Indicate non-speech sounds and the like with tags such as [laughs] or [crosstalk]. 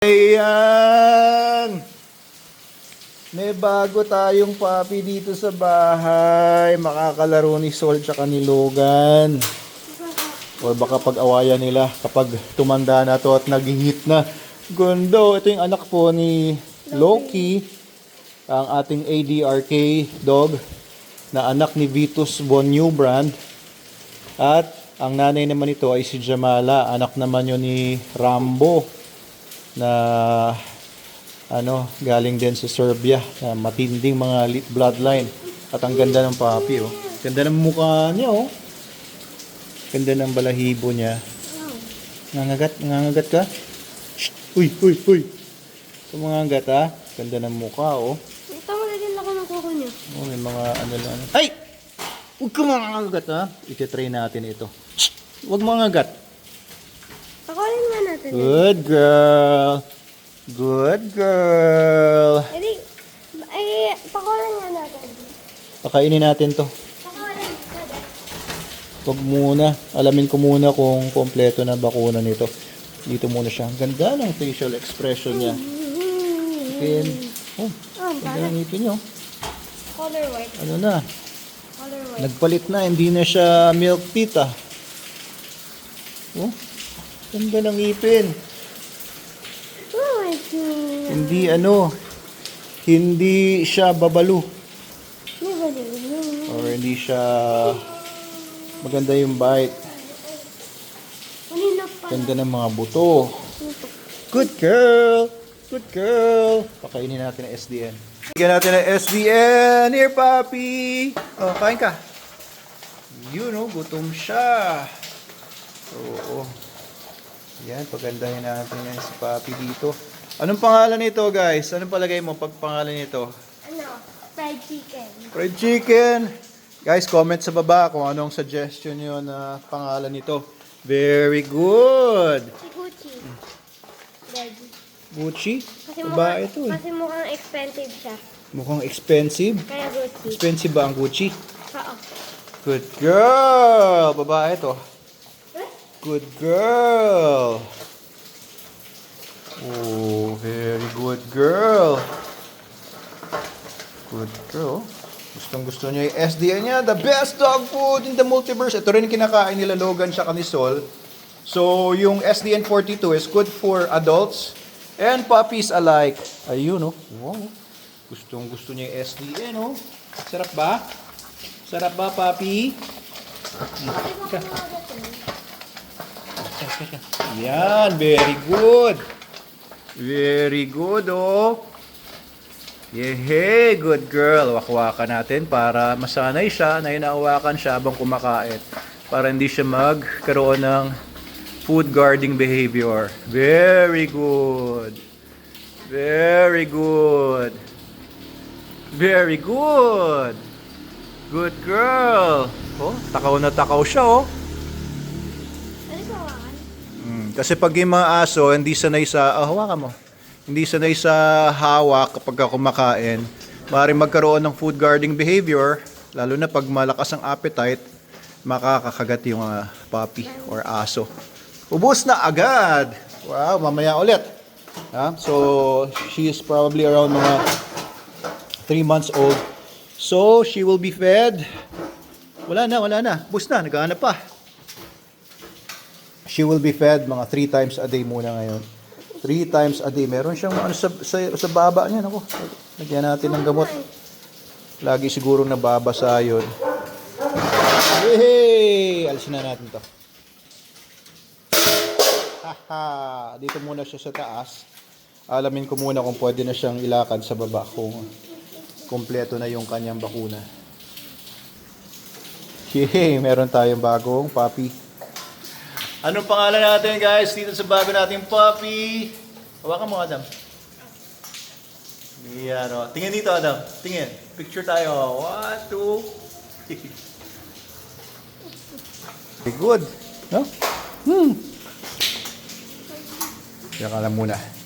Ayan! May bago tayong papi dito sa bahay. Makakalaro ni Sol tsaka ni Logan. O baka pag-awayan nila kapag tumanda na to at nag-hit na. Gundo, ito yung anak po ni Loki. Ang ating ADRK dog na anak ni Vitus von Newbrand. At ang nanay naman ito ay si Jamala. Anak naman yun ni Rambo na ano, galing din sa Serbia na matinding mga li- bloodline. At ang ganda ng papi, oh. Ganda ng mukha niya, oh. Ganda ng balahibo niya. Nangagat, nangagat ka? Uy, uy, uy! Tumangagat, ha? Ganda ng mukha, oh. Ito magaganda ako ng kuko niya. Oh, may mga ano lang. Ay! Huwag ka mangagat, ha? Iti-try natin ito. Huwag mangagat. Pakulin nga natin. Good girl. Good girl. Edi, ay, pakulin nga natin. Pakainin natin to. Pakulin. Huwag muna. Alamin ko muna kung kompleto na bakuna nito. Dito muna siya. Ang ganda ng facial expression niya. Pin. Oh, Oh, ganda ng ngipin niyo. color white. Ano na? Color white. Nagpalit na. Hindi na siya milk ah. Oh, ganda ng ngipin. Oh, I see. Hindi ano. Hindi siya do. Or hindi siya maganda yung bite. Ganda ng mga buto. Good girl! Good girl! Pakainin natin ang SDN. Bigyan natin ng SDN! Here, papi! Oh, kain ka. Yun, oh, gutom siya. Oo. Yan, pagandahin natin yan si papi dito. Anong pangalan nito, guys? Anong palagay mo pag pangalan nito? Ano? Fried chicken. Fried chicken! Guys, comment sa baba kung anong suggestion nyo na pangalan nito. Very good! Si Gucci. Daddy. Gucci? Kasi Babae mukhang, ito eh. kasi mukhang expensive siya. Mukhang expensive. Kaya Gucci. Expensive ba ang Gucci? Oo. Good girl! Babae to. Good girl! Oh, very good girl. Good girl. Gustong gusto niya yung SDN niya. The best dog food in the multiverse. Ito rin kinakain nila Logan siya ni Sol. So, yung SDN 42 is good for adults and puppies alike. Ayun, oh. Wow. Gustong gusto niya yung SDN, oh. Sarap ba? Sarap ba, papi? Yan, very good. Very good, oh. Yehey, good girl. Wakwakan natin para masanay siya na inaawakan siya habang kumakain. Para hindi siya magkaroon ng food guarding behavior. Very good. Very good. Very good. Good girl. Oh, takaw na takaw siya, oh. Kasi pag yung mga aso, hindi sanay sa, ah, hawakan mo. Hindi sanay sa hawak kapag ka kumakain, maaaring magkaroon ng food guarding behavior, lalo na pag malakas ang appetite, makakakagat yung ah, puppy or aso. Ubus na agad! Wow, mamaya ulit. Ha? So, she is probably around mga 3 months old. So, she will be fed. Wala na, wala na. Ubus na, naghahanap pa. She will be fed mga three times a day muna ngayon. Three times a day. Meron siyang ano sa, sa, sa baba niya. Ako, lagyan natin ng gamot. Lagi siguro nababasa yun. Yehey! Alisin na natin to. Haha! Dito muna siya sa taas. Alamin ko muna kung pwede na siyang ilakad sa baba kung kompleto na yung kanyang bakuna. Yehey! Meron tayong bagong puppy. Anong pangalan natin guys dito sa bago nating puppy? Hawakan mo Adam. Yan o. Tingin dito Adam. Tingin. Picture tayo. One, two. [laughs] Very good. No? Hmm. Kaya ka lang muna.